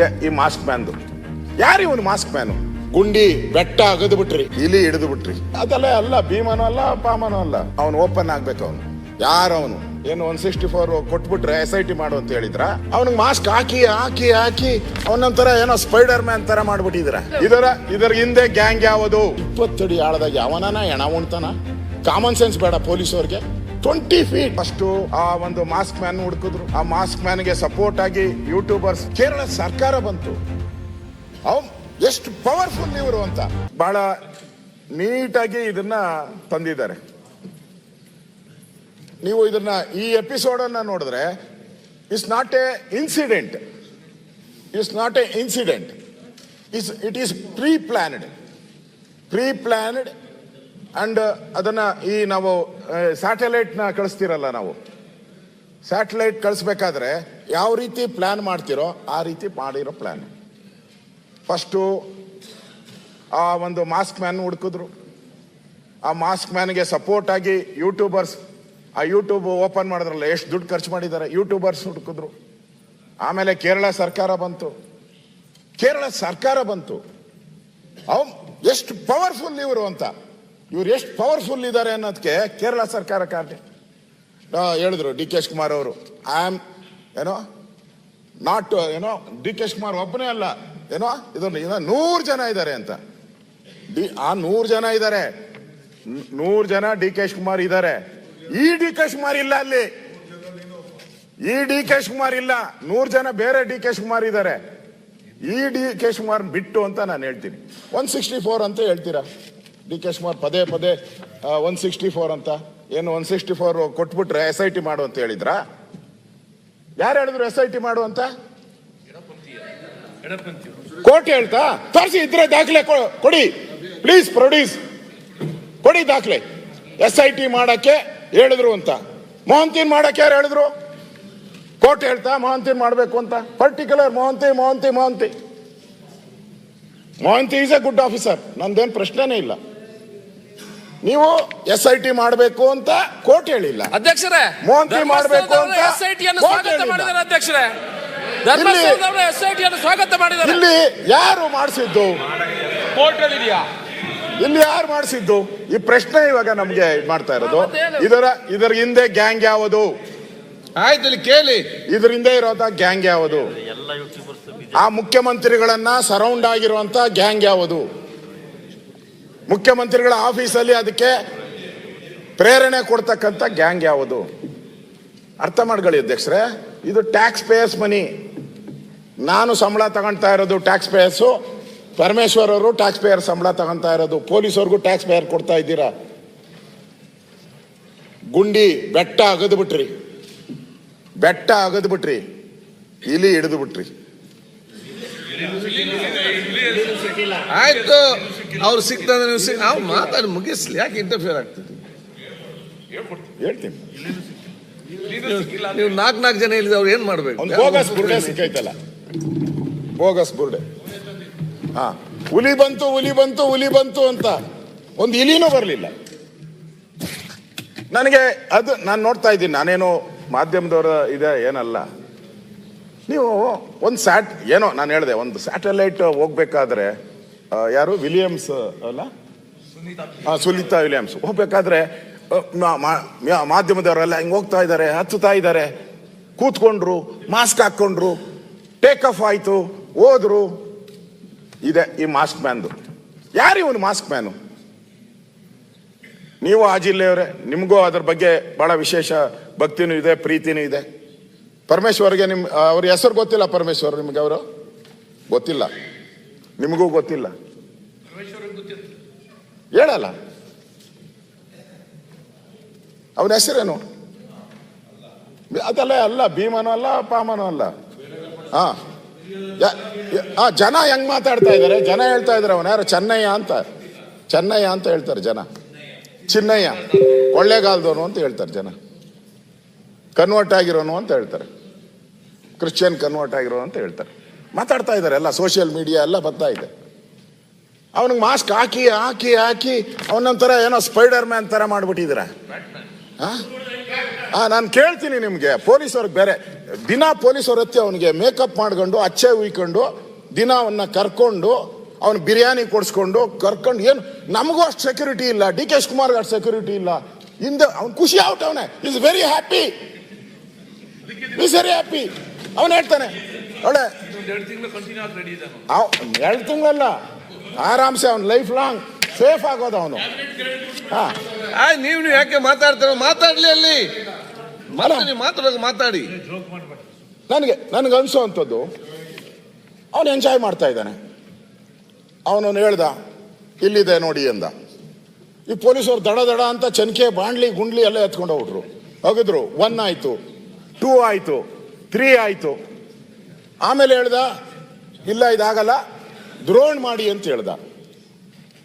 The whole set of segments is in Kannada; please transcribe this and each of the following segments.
ಇದೆ ಈ ಮಾಸ್ಕ್ ಮ್ಯಾನ್ದು ಯಾರು ಇವನು ಮಾಸ್ಕ್ ಮ್ಯಾನು ಗುಂಡಿ ಬೆಟ್ಟ ಅಗದು ಬಿಟ್ರಿ ಇಲಿ ಹಿಡಿದು ಬಿಟ್ರಿ. ಅದೆಲ್ಲ ಅಲ್ಲ ಭೀಮನೂ ಅಲ್ಲ ಪಾಮನೂ ಅಲ್ಲ. ಅವನು ಓಪನ್ ಆಗ್ಬೇಕು ಅವನು. ಯಾರು ಅವನು? ಏನು ಒನ್ ಸಿಕ್ಸ್ಟಿ ಫೋರ್ ಕೊಟ್ಬಿಟ್ರೆ ಎಸ್ ಐ ಟಿ ಮಾಡು ಅಂತ ಹೇಳಿದ್ರ? ಅವನಿಗೆ ಮಾಸ್ಕ್ ಹಾಕಿ ಹಾಕಿ ಹಾಕಿ ಅವನಂತರ ಏನೋ ಸ್ಪೈಡರ್ ಮ್ಯಾನ್ ತರ ಮಾಡ್ಬಿಟ್ಟಿದ್ರ. ಇದರ ಇದರ ಹಿಂದೆ ಗ್ಯಾಂಗ್ ಯಾವುದು? ಇಪ್ಪತ್ತಡಿ ಆಳದಾಗ ಯಾವನನ ಎಣ ಉಣ್ತಾನ? ಕಾಮನ್ ಸೆನ್ಸ್ ಬೇಡ ಪೊಲೀಸ್ ಅವ್ರಿಗೆ ಟ್ವೆಂಟಿ ಫೀಟ್ ಅಷ್ಟು ಆ ಒಂದು ಮಾಸ್ಕ್ ಮ್ಯಾನ್ ಹುಡುಕಿದ್ರು. ಆ ಮಾಸ್ಕ್ ಮ್ಯಾನ್ಗೆ ಸಪೋರ್ಟ್ ಆಗಿ ಯೂಟ್ಯೂಬರ್ಸ್ ಕೇರಳ ಸರ್ಕಾರ ಬಂತು. ಅವ್ ಎಷ್ಟು ಪವರ್ಫುಲ್ ಇವರು ಅಂತ. ಬಹಳ ನೀಟಾಗಿ ಇದನ್ನ ತಂದಿದ್ದಾರೆ. ನೀವು ಇದನ್ನ ಈ ಎಪಿಸೋಡ್ ಅನ್ನ ನೋಡಿದ್ರೆ it's not a incident it's not a incident is it is pre planned pre planned and ಅದನ್ನ ಈ ನಾವು ಸ್ಯಾಟಲೈಟ್ನ ಕಳಿಸ್ತಿರಲ್ಲ ನಾವು. ಸ್ಯಾಟಲೈಟ್ ಕಳಿಸ್ಬೇಕಾದ್ರೆ ಯಾವ ರೀತಿ ಪ್ಲಾನ್ ಮಾಡ್ತಿರೋ ಆ ರೀತಿ ಮಾಡಿರೋ ಪ್ಲಾನ್ ಫಸ್ಟು ಆ ಒಂದು ಮಾಸ್ಕ್ ಮ್ಯಾನ್ ಹುಡುಕಿದ್ರು. ಆ ಮಾಸ್ಕ್ ಮ್ಯಾನ್ಗೆ ಸಪೋರ್ಟ್ ಆಗಿ ಯೂಟ್ಯೂಬರ್ಸ್ ಆ ಯೂಟ್ಯೂಬ್ ಓಪನ್ ಮಾಡಿದ್ರಲ್ಲ, ಎಷ್ಟು ದುಡ್ಡು ಖರ್ಚು ಮಾಡಿದ್ದಾರೆ ಯೂಟ್ಯೂಬರ್ಸ್ ಹುಡುಕಿದ್ರು. ಆಮೇಲೆ ಕೇರಳ ಸರ್ಕಾರ ಬಂತು. ಕೇರಳ ಸರ್ಕಾರ ಬಂತು. ಅವ್ ಎಷ್ಟು ಪವರ್ಫುಲ್ ಇವರು ಅಂತ. ಇವ್ರು ಎಷ್ಟು ಪವರ್ಫುಲ್ ಇದ್ದಾರೆ ಅನ್ನೋದಕ್ಕೆ ಕೇರಳ ಸರ್ಕಾರ ಕಾರಣ. ಹೇಳಿದ್ರು ಡಿ ಕೆ ಕುಮಾರ್ ಅವರು. ಐ ಆಮ್ ಏನೋ ನಾಟ್ ಏನೋ ಡಿ ಕೆ ಕುಮಾರ್ ಒಬ್ಬನೇ ಅಲ್ಲ. ಏನೋ ಇದನ್ನು ನೂರು ಜನ ಇದ್ದಾರೆ ಅಂತ. ಡಿ, ಆ ನೂರು ಜನ ಇದ್ದಾರೆ ನೂರು ಜನ ಡಿ ಕೆ ಕುಮಾರ್ ಇದ್ದಾರೆ ಈ ಡಿ ಕೆ ಶಿವಕುಮಾರ್ ಇಲ್ಲ ಅಲ್ಲಿ. ಈ ಡಿ ಕೆ ಕುಮಾರ್ ಇಲ್ಲ. ನೂರು ಜನ ಬೇರೆ ಡಿ ಕೆ ಕುಮಾರ್ ಇದ್ದಾರೆ ಈ ಡಿ ಕೆ ಕುಮಾರ್ ಬಿಟ್ಟು ಅಂತ ನಾನು ಹೇಳ್ತೀನಿ. ಒನ್ ಸಿಕ್ಸ್ಟಿ ಫೋರ್ ಅಂತ ಹೇಳ್ತೀರಾ? ಡಿ ಕೆ ಪದೇ ಪದೇ ಒನ್ ಸಿಕ್ಸ್ಟಿ ಫೋರ್ ಅಂತ, ಏನು ಒನ್ ಸಿಕ್ಸ್ಟಿ ಫೋರ್ ಕೊಟ್ಬಿಟ್ರೆ ಎಸ್ ಐ ಟಿ ಮಾಡು ಅಂತ ಹೇಳಿದ್ರಾ? ಯಾರು ಹೇಳಿದ್ರು ಎಸ್ ಐ ಟಿ ಮಾಡು ಅಂತ? ಕೋರ್ಟ್ ಹೇಳ್ತಾ, ತೋರಿಸಿ ಇದ್ರೆ ದಾಖಲೆ ಕೊಡಿ. ಪ್ಲೀಸ್ ಪ್ರೊಡ್ಯೂಸ್ ಕೊಡಿ ದಾಖಲೆ. ಎಸ್ ಐ ಟಿ ಮಾಡಕ್ಕೆ ಹೇಳಿದ್ರು ಅಂತ. ಮೋಹಂತಿನ್ ಮಾಡಕ್ಕೆ ಯಾರು ಹೇಳಿದ್ರು? ಕೋರ್ಟ್ ಹೇಳ್ತಾ ಮೋಹಂತಿನ್ ಮಾಡಬೇಕು ಅಂತ. Particular Mohanty Mohanty Mohanty Mohanty is a good officer ನಂದೇನು ಪ್ರಶ್ನೆನೇ ಇಲ್ಲ. ನೀವು ಎಸ್ ಐ ಟಿ ಮಾಡಬೇಕು ಅಂತ ಕೋರ್ಟ್ ಹೇಳಿಲ್ಲ. ಅಧ್ಯಕ್ಷರೇ ಮೋಹಂತಿ ಮಾಡಬೇಕು ಅಂತ ಎಸ್ ಐ ಟಿ ಅನ್ನು ಕೋರ್ಟ್ ಸ್ವಾಗತ ಹೇಳಿಲ್ಲ. ಮಾಡಿದ್ದಾರೆ ಅಧ್ಯಕ್ಷರೇ. ಧರ್ಮಸ್ಥಳದವರು ಎಸ್ ಐ ಟಿ ಅನ್ನು ಸ್ವಾಗತ ಮಾಡಿದ್ದಾರೆ. ಇಲ್ಲಿ ಯಾರು ಮಾಡಿಸಿದ್ದು? ಪೋರ್ಟಲ್ ಇದೆಯಾ ಇಲ್ಲಿ ಯಾರು ಮಾಡಿಸಿದ್ದು? ಈ ಪ್ರಶ್ನೆ ಇವಾಗ ನಮ್ಗೆ ಇದ್ ಮಾಡ್ತಾ ಇರೋದು. ಇದರ ಇದರ ಹಿಂದೆ ಗ್ಯಾಂಗ್ ಯಾವುದು? ಆಯ್ತು ಇಲ್ಲಿ ಕೇಳಿ. ಇದ್ರ ಹಿಂದೆ ಇರೋದ ಗ್ಯಾಂಗ್ ಯಾವುದು? ಆ ಮುಖ್ಯಮಂತ್ರಿಗಳನ್ನ ಸರೌಂಡ್ ಆಗಿರುವಂತ ಗ್ಯಾಂಗ್ ಯಾವುದು? ಮುಖ್ಯಮಂತ್ರಿಗಳ ಆಫೀಸಲ್ಲಿ ಅದಕ್ಕೆ ಪ್ರೇರಣೆ ಕೊಡ್ತಕ್ಕಂಥ ಗ್ಯಾಂಗ್ ಯಾವುದು? ಅರ್ಥ ಮಾಡ್ಕೊಳ್ಳಿ ಅಧ್ಯಕ್ಷರೇ, ಇದು ಟ್ಯಾಕ್ಸ್ ಪೇಯರ್ಸ್ ಮನಿ ನಾನು ಸಂಬಳ ತಗೊಳ್ತಾ ಇರೋದು ಟ್ಯಾಕ್ಸ್ ಪೇಯರ್ಸು ಪರಮೇಶ್ವರ್ ಅವರು ಟ್ಯಾಕ್ಸ್ ಪೇಯರ್ ಸಂಬಳ ತಗೊಳ್ತಾ ಇರೋದು, ಪೊಲೀಸವ್ರಿಗೂ ಟ್ಯಾಕ್ಸ್ ಪೇಯರ್ ಕೊಡ್ತಾ ಇದ್ದೀರಾ? ಗುಂಡಿ ಬೆಟ್ಟ ಅಗದ್ ಬಿಟ್ರಿ, ಬೆಟ್ಟ ಅಗದ್ ಬಿಟ್ರಿ, ಇಲಿ ಹಿಡಿದು ಬಿಟ್ರಿ. ಆಯ್ತು. ಅವ್ರು ಸಿಕ್ತಂದ್ರೆ ನೀವು ಅವ್ರು ಮಾತಾಡಿ ಮುಗಿಸ್ಲಿ ಯಾಕೆ ಇಂಟರ್ಫಿಯರ್ ಆಗ್ತದೆ? ಹೇಳ್ತೀನಿ. ನೀವು ನಾಲ್ಕು ನಾಲ್ಕು ಜನ ಇಲ್ಲಿ ಅವ್ರು ಏನ್ ಮಾಡ್ಬೇಕು? ಬೋಗಸ್ ಬುರ್ಡೆ ಸಿಕ್ಕೈತಲ್ಲ. ಬೋಗಸ್ ಬುರ್ಡೆ. ಹಾ. ಹುಲಿ ಬಂತು ಹುಲಿ ಬಂತು ಹುಲಿ ಬಂತು ಅಂತ ಒಂದು ಇಲಿನೂ ಬರಲಿಲ್ಲ. ನನಗೆ ಅದು ನಾನು ನೋಡ್ತಾ ಇದ್ದೀನಿ ನಾನೇನು ಮಾಧ್ಯಮದವರ ಇದೆ ಏನಲ್ಲ. ನೀವು ಒಂದು ಸ್ಯಾಟ್ ಏನೋ ನಾನು ಹೇಳಿದೆ ಒಂದು ಸ್ಯಾಟಲೈಟ್ ಹೋಗ್ಬೇಕಾದ್ರೆ ಯಾರು? ವಿಲಿಯಮ್ಸ್ ಅಲ್ಲ? ಆ, ಸುನೀತಾ ವಿಲಿಯಮ್ಸ್. ಹೋಗ್ಬೇಕಾದ್ರೆ ಮಾಧ್ಯಮದವರೆಲ್ಲ ಹಿಂಗೆ ಹೋಗ್ತಾ ಇದ್ದಾರೆ ಹತ್ತುತ್ತಾ ಇದ್ದಾರೆ. ಕೂತ್ಕೊಂಡ್ರು ಮಾಸ್ಕ್ ಹಾಕ್ಕೊಂಡ್ರು ಟೇಕ್ ಆಫ್ ಆಯ್ತು ಹೋದ್ರು. ಇದೆ ಈ ಮಾಸ್ಕ್ ಮ್ಯಾನ್ದು. ಯಾರು ಇವನು ಮಾಸ್ಕ್ ಮ್ಯಾನು? ನೀವು ಆ ಜಿಲ್ಲೆಯವರೇ ನಿಮಗೂ ಅದ್ರ ಬಗ್ಗೆ ಬಹಳ ವಿಶೇಷ ಭಕ್ತಿನೂ ಇದೆ ಪ್ರೀತಿನೂ ಇದೆ. ಪರಮೇಶ್ವರ್ಗೆ ನಿಮ್ ಅವ್ರ ಹೆಸರು ಗೊತ್ತಿಲ್ಲ ಪರಮೇಶ್ವರ್ ನಿಮ್ಗೆ ಅವರು? ಗೊತ್ತಿಲ್ಲ. ನಿಮಗೂ ಗೊತ್ತಿಲ್ಲ. ಹೇಳಲ್ಲ. ಅವನ ಹೆಸರೇನು? ಅದಲ್ಲ ಅಲ್ಲ ಭೀಮನೂ ಅಲ್ಲ ಪಾಮನೂ ಅಲ್ಲ. ಹಾ. ಆ ಜನ ಹೆಂಗ್ ಮಾತಾಡ್ತಾ ಇದ್ದಾರೆ ಜನ ಹೇಳ್ತಾ ಇದ್ದಾರೆ ಅವನ. ಯಾರು? ಚೆನ್ನಯ್ಯ ಅಂತ. ಚೆನ್ನಯ್ಯ ಅಂತ ಹೇಳ್ತಾರೆ ಜನ. ಚಿನ್ನಯ್ಯ. ಕೊಳ್ಳೇಗಾಲದವನು ಅಂತ ಹೇಳ್ತಾರೆ ಜನ. ಕನ್ವರ್ಟ್ ಆಗಿರೋನು ಅಂತ ಹೇಳ್ತಾರೆ. ಕ್ರಿಶ್ಚಿಯನ್ ಕನ್ವರ್ಟ್ ಆಗಿರೋನು ಅಂತ ಹೇಳ್ತಾರೆ. ಮಾತಾಡ್ತಾ ಇದ್ದಾರೆ ಎಲ್ಲ ಸೋಷಿಯಲ್ ಮೀಡಿಯಾ ಎಲ್ಲ ಬರ್ತಾ ಇದೆ. ಅವನಿಗೆ ಮಾಸ್ಕ್ ಹಾಕಿ ಹಾಕಿ ಹಾಕಿ ಅವನೊಂಥರ ಏನೋ ಸ್ಪೈಡರ್ ಮ್ಯಾನ್ ಥರ ಮಾಡಿಬಿಟ್ಟಿದ್ದೀರ ಹಾ ನಾನು ಕೇಳ್ತೀನಿ ನಿಮಗೆ, ಪೊಲೀಸವ್ರಿಗೆ ಬೇರೆ. ದಿನ ಪೊಲೀಸವ್ರ ಹತ್ತಿ ಅವನಿಗೆ ಮೇಕಪ್ ಮಾಡ್ಕೊಂಡು, ಅಚ್ಚೆ ಉಯ್ಕೊಂಡು ದಿನ ಅವನ್ನ ಕರ್ಕೊಂಡು, ಅವನು ಬಿರಿಯಾನಿ ಕೊಡಿಸ್ಕೊಂಡು, ಕರ್ಕೊಂಡು ಏನು, ನಮಗೂ ಅಷ್ಟು ಸೆಕ್ಯೂರಿಟಿ ಇಲ್ಲ ಡಿ ಕೆ ಶಿವಕುಮಾರ್ಗೆ ಅಷ್ಟು ಸೆಕ್ಯೂರಿಟಿ ಇಲ್ಲ. ಹಿಂದೆ ಅವ್ನು ಖುಷಿ ಆಗುತ್ತೆ ಅವನೇ. Is very happy is very happy ಅವನು ಹೇಳ್ತಾನೆ ಒಳ್ಳೆ ಎರಡು ತಿಂಗಳಲ್ಲ. ಆರಾಮ್ಸೆ ಅವ್ನು ಲೈಫ್ ಲಾಂಗ್ ಸೇಫ್ ಆಗೋದು ಅವನು. ಹಾ. ನೀವು ಯಾಕೆ ಮಾತಾಡ್ತೀರ? ಮಾತಾಡಲಿ ಅಲ್ಲಿ. ಮಾತಾಡಿ ಮಾತಾಡುವಾಗ ಮಾತಾಡಿ. ನನಗೆ ನನಗೆ ಅನಿಸೋವಂಥದ್ದು ಅವನು ಎಂಜಾಯ್ ಮಾಡ್ತಾ ಇದ್ದಾನೆ. ಅವನು ಹೇಳ್ದ ಇಲ್ಲಿದೆ ನೋಡಿ ಅಂದ ಈ ಪೊಲೀಸರು ದಡ ದಡ ಅಂತ ಚನ್ಕೆ ಬಾಂಡ್ಲಿ ಗುಂಡ್ಲಿ ಎಲ್ಲ ಎತ್ಕೊಂಡು ಹೋಗ್ರು ಹೋಗಿದ್ರು. ಒನ್ ಆಯಿತು. ಟೂ ಆಯಿತು. ತ್ರೀ ಆಯ್ತು. ಆಮೇಲೆ ಹೇಳ್ದ, ಇಲ್ಲ, ಇದಾಗಲ್ಲ. ದ್ರೋಣ್ ಮಾಡಿ ಅಂತ ಹೇಳ್ದ.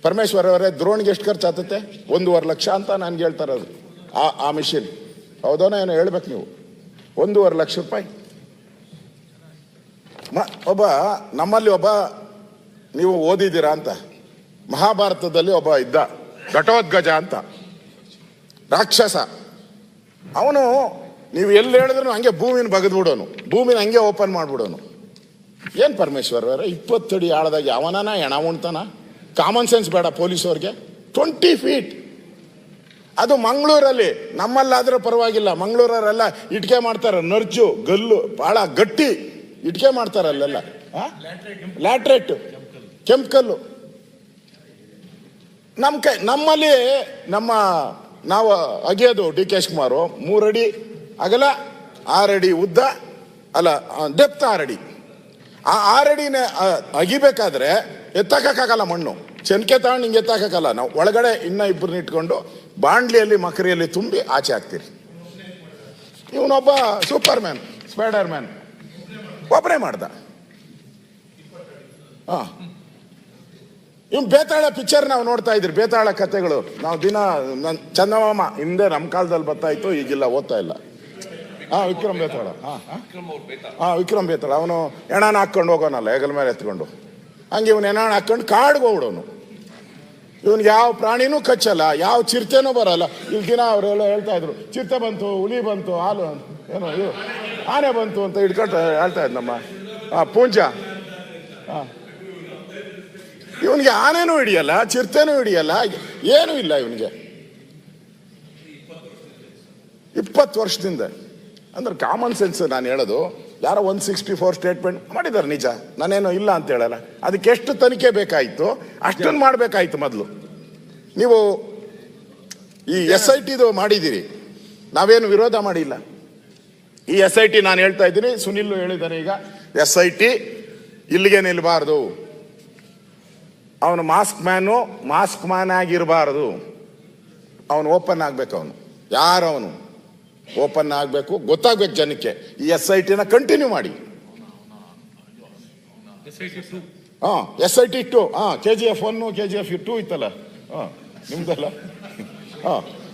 ಪರಮೇಶ್ವರ್ ಅವರೇ, ದ್ರೋಣ್ಗೆ ಎಷ್ಟು ಖರ್ಚು ಆಗ್ತತೆ ಒಂದೂವರೆ ಲಕ್ಷ ಅಂತ ನನ್ಗೆ ಹೇಳ್ತಾರೆ ಅದು ಆ ಆ ಮಿಷಿನ್ ಹೌದೋನೋ ಏನೋ ಹೇಳ್ಬೇಕು ನೀವು. ಒಂದೂವರೆ ಲಕ್ಷ ರೂಪಾಯಿ. ಮ- ಒಬ್ಬ, ನಮ್ಮಲ್ಲಿ ಒಬ್ಬ, ನೀವು ಓದಿದ್ದೀರಾ ಅಂತ. ಮಹಾಭಾರತದಲ್ಲಿ ಒಬ್ಬ ಇದ್ದ. ಘಟೋದ್ಗಜ ಅಂತ. ರಾಕ್ಷಸ. ಅವನು ನೀವು ಎಲ್ಲಿ ಹೇಳಿದ್ರು ಹಂಗೆ ಭೂಮಿನ ಬಗದ್ಬಿಡೋನು. ಭೂಮಿನ ಹಂಗೆ ಓಪನ್ ಮಾಡ್ಬಿಡೋನು. ಏನು ಪರಮೇಶ್ವರ್ ಅವರ, ಇಪ್ಪತ್ತಡಿ ಆಳದಾಗ ಯಾವನಾನ ಎಣ ಉಣ್ತಾನ ಕಾಮನ್ ಸೆನ್ಸ್ ಬೇಡ ಪೊಲೀಸವ್ರಿಗೆ. ಟ್ವೆಂಟಿ ಫೀಟ್ ಅದು ಮಂಗಳೂರಲ್ಲಿ, ನಮ್ಮಲ್ಲಾದ್ರೆ ಪರವಾಗಿಲ್ಲ. ಮಂಗಳೂರವರೆಲ್ಲ ಇಟ್ಕೆ ಮಾಡ್ತಾರೆ, ನರ್ಜು, ಗಲ್ಲು, ಬಹಳ ಗಟ್ಟಿ ಇಟ್ಕೆ ಮಾಡ್ತಾರೆ ಅಲ್ಲೆಲ್ಲ. ಲ್ಯಾಟ್ರೇಟ್ ಕೆಂಪ್ಕಲ್ಲು. ನಮ್ಮ ಕೈ, ನಮ್ಮಲ್ಲಿ ನಮ್ಮ, ನಾವು ಅಗೆಯೋದು ಡಿ ಕೆ ಶಿವಕುಮಾರು, ಮೂರಡಿ ಅಗಲ, ಆರಡಿ ಉದ್ದ ಅಲ್ಲ ಡೆಪ್ತ್ ಆರಡಿ. ಆ ಆರಡಿನ ಅಗಿಬೇಕಾದ್ರೆ ಎತ್ತಾಕಕ್ಕಾಗಲ್ಲ ಮಣ್ಣು. ಚೆನ್ಕೆ ತಗೊಂಡು ಹಿಂಗೆ ಎತ್ತಕ್ಕಾಗಲ್ಲ ನಾವು ಒಳಗಡೆ ಇನ್ನ ಇಬ್ಬರನ್ನ ಇಟ್ಕೊಂಡು ಬಾಂಡ್ಲಿಯಲ್ಲಿ ಮಕರಿಯಲ್ಲಿ ತುಂಬಿ ಆಚೆ ಹಾಕ್ತೀರಿ. ಇವನೊಬ್ಬ ಸೂಪರ್ ಮ್ಯಾನ್ ಸ್ಪೈಡರ್ ಮ್ಯಾನ್ ಒಬ್ಬರೇ ಮಾಡ್ದ. ಹಾಂ ಇವ್ ಬೇತಾಳ ಪಿಕ್ಚರ್ ನಾವು ನೋಡ್ತಾ ಇದ್ರಿ, ಬೇತಾಳ ಕಥೆಗಳು ನಾವು ದಿನ ನನ್ನ ಚಂದಮಾಮ, ಹಿಂದೆ ನಮ್ಮ ಕಾಲದಲ್ಲಿ ಬರ್ತಾ ಇತ್ತು, ಈಗಿಲ್ಲ, ಓದ್ತಾ ಇಲ್ಲ. ಹಾ ವಿಕ್ರಮ್ ಬೇತಾಳ ಹಾ ಹಾಂ ಹಾ ವಿಕ್ರಮ್ ಬೇತಾಳ ಅವನು ಎಣಾನ ಹಾಕೊಂಡು ಹೋಗೋನಲ್ಲ ಹೆಗಲ ಮೇಲೆ ಎತ್ಕೊಂಡು. ಹಂಗೆ ಇವನು ಎಣಾಣ ಹಾಕೊಂಡು ಕಾಡ್ಗೆ ಹೋಗ್ಬಿಡೋನು. ಇವನ್ಗೆ ಯಾವ ಪ್ರಾಣಿನೂ ಕಚ್ಚಲ್ಲ ಯಾವ ಚಿರತೆನೂ ಬರಲ್ಲ. ಇಲ್ಲಿ ದಿನ ಅವರೆಲ್ಲ ಹೇಳ್ತಾ ಇದ್ರು ಚಿರತೆ ಬಂತು ಹುಲಿ ಬಂತು ಹಾಲು ಏನೋ ಇದು ಆನೆ ಬಂತು ಅಂತ ಹಿಡ್ಕೊಂಡು ಹೇಳ್ತಾ ಇದ್ ನಮ್ಮ ಆ ಪೂಂಜ. ಹಾ ಇವನಿಗೆ ಆನೆನೂ ಹಿಡಿಯಲ್ಲ ಚಿರತೆನೂ ಹಿಡಿಯಲ್ಲ ಏನೂ ಇಲ್ಲ ಇವನಿಗೆ. ಇಪ್ಪತ್ತು ವರ್ಷದಿಂದ. ಅಂದ್ರೆ ಕಾಮನ್ ಸೆನ್ಸ್ ನಾನು ಹೇಳೋದು ಯಾರೋ ಒನ್ ಸಿಕ್ಸ್ಟಿ ಫೋರ್ ಸ್ಟೇಟ್ಮೆಂಟ್ ಮಾಡಿದ್ದಾರೆ ನಿಜ. ನಾನೇನು ಇಲ್ಲ ಅಂತ ಹೇಳಲ್ಲ. ಅದಕ್ಕೆ ಎಷ್ಟು ತನಿಖೆ ಬೇಕಾಯಿತು ಅಷ್ಟನ್ನು ಮಾಡಬೇಕಾಯ್ತು ಮೊದಲು. ನೀವು ಈ ಎಸ್ ಐ ಟಿದು ಮಾಡಿದ್ದೀರಿ. ನಾವೇನು ವಿರೋಧ ಮಾಡಿಲ್ಲ. ಈ ಎಸ್ ಐ ಟಿ ನಾನು ಹೇಳ್ತಾ ಇದ್ದೀನಿ ಸುನಿಲ್ ಹೇಳಿದ್ದಾರೆ ಈಗ. ಎಸ್ ಐ ಟಿ ಇಲ್ಲಿಗೆ ನಿಲ್ಬಾರ್ದು. ಅವನು ಮಾಸ್ಕ್ ಮ್ಯಾನು ಮಾಸ್ಕ್ ಮ್ಯಾನ್ ಆಗಿರಬಾರದು. ಅವನು ಓಪನ್ ಆಗಬೇಕು ಅವನು. ಯಾರು ಅವನು ಓಪನ್ ಆಗಬೇಕು ಗೊತ್ತಾಗಬೇಕು ಜನಕ್ಕೆ. ಈ ಎಸ್ ಐ ಟಿನ ಕಂಟಿನ್ಯೂ ಮಾಡಿ. ಹಾಂ ಎಸ್ ಐ ಟಿ ಟು ಹಾಂ K G F one K G F two ಇತ್ತಲ್ಲ. ಹಾಂ ನಿಮ್ದಲ್ಲ? ಹಾಂ.